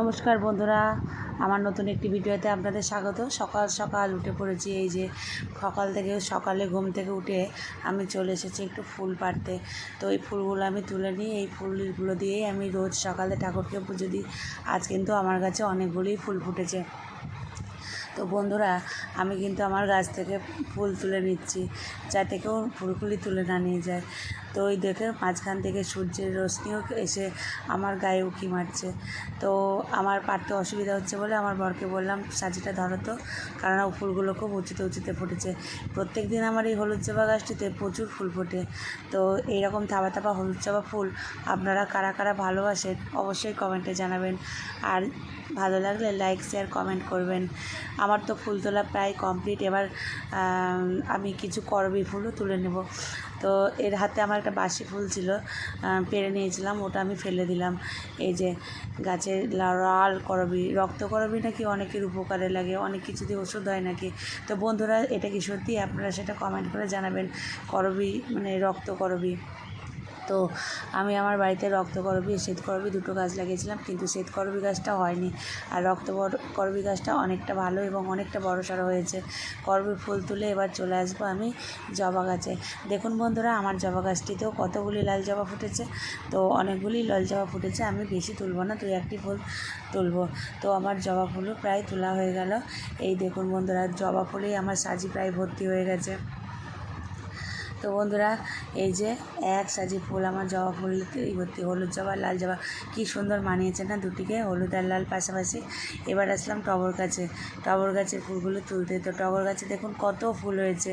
নমস্কার বন্ধুরা, আমার নতুন একটি ভিডিওতে আপনাদের স্বাগত। সকাল সকাল উঠে পড়েছি, এই যে সকাল থেকে সকালে ঘুম থেকে উঠে আমি চলে এসেছি একটু ফুল পাড়তে। তো এই ফুলগুলো আমি তুলে নিই, এই ফুলগুলো দিয়েই আমি রোজ সকালে ঠাকুরকে পুজো দিই। আজ কিন্তু আমার কাছে অনেকগুলোই ফুল ফুটেছে। তো বন্ধুরা, আমি কিন্তু আমার গাছ থেকে ফুল তুলে নিচ্ছি, যাতে কেউ ফুলগুলি তুলে না নিয়ে যায়। তো ওই দেখে মাঝখান থেকে সূর্যের রশ্মিও এসে আমার গায়ে উঁকি মারছে। তো আমার পারতে অসুবিধা হচ্ছে বলে আমার বরকে বললাম, সাজিটা ধরো তো। কারণ ফুলগুলো খুব উঁচুতে উঁচুতে ফুটেছে। প্রত্যেক দিন আমার এই হলুদ জবা গাছটিতে প্রচুর ফুল ফোটে। তো এইরকম থাবা থাবা হলুদ জবা ফুল আপনারা কারা কারা ভালোবাসেন অবশ্যই কমেন্টে জানাবেন। আর ভালো লাগলে লাইক, শেয়ার, কমেন্ট করবেন। আমার তো ফুল তোলা প্রায় কমপ্লিট। এবার আমি কিছু করবি ফুলও তুলে নেব। তো এর হাতে আমার একটা বাসি ফুল ছিল পেরে নিয়েছিলাম, ওটা আমি ফেলে দিলাম। এই যে গাছের লাল করবি, রক্ত করবি নাকি অনেকের উপকারে লাগে, অনেক কিছু দিয়ে ওষুধ হয় নাকি? তো বন্ধুরা, এটা কি সত্যি? আপনারা সেটা কমেন্ট করে জানাবেন। করবি মানে রক্ত করবি। তো আমি আমার বাড়িতে রক্ত করবি, শ্বেত করবি দুটো গাছ লাগিয়েছিলাম, কিন্তু শ্বেত করবি গাছটা হয়নি। আর রক্ত বর- করবি গাছটা অনেকটা ভালো এবং অনেকটা বড় সড়ো হয়েছে। করবি ফুল তুলে এবার চলে আসব আমি জবা গাছে। দেখুন বন্ধুরা, আমার জবা গাছটিতেও কতগুলি লাল জবা ফুটেছে। তো অনেকগুলি লাল জবা ফুটেছে, আমি বেশি তুলবো না, দুই একটি ফুল তুলবো। তো আমার জবা ফুলও প্রায় তোলা হয়ে গেল। এই দেখুন বন্ধুরা, জবা ফুলেই আমার সাজি প্রায় ভর্তি হয়ে গেছে। তো বন্ধুরা, এই যে এক সাজি ফুল, আমার জবা ফুল ভর্তি হলুদ জবা, লাল জবা। কি সুন্দর মানিয়েছে না দুটিকে, হলুদ আর লাল পাশাপাশি। এবার আসলাম টগর গাছে। টগর গাছের ফুলগুলো তুলতে। তো টগর গাছে দেখুন কত ফুল হয়েছে।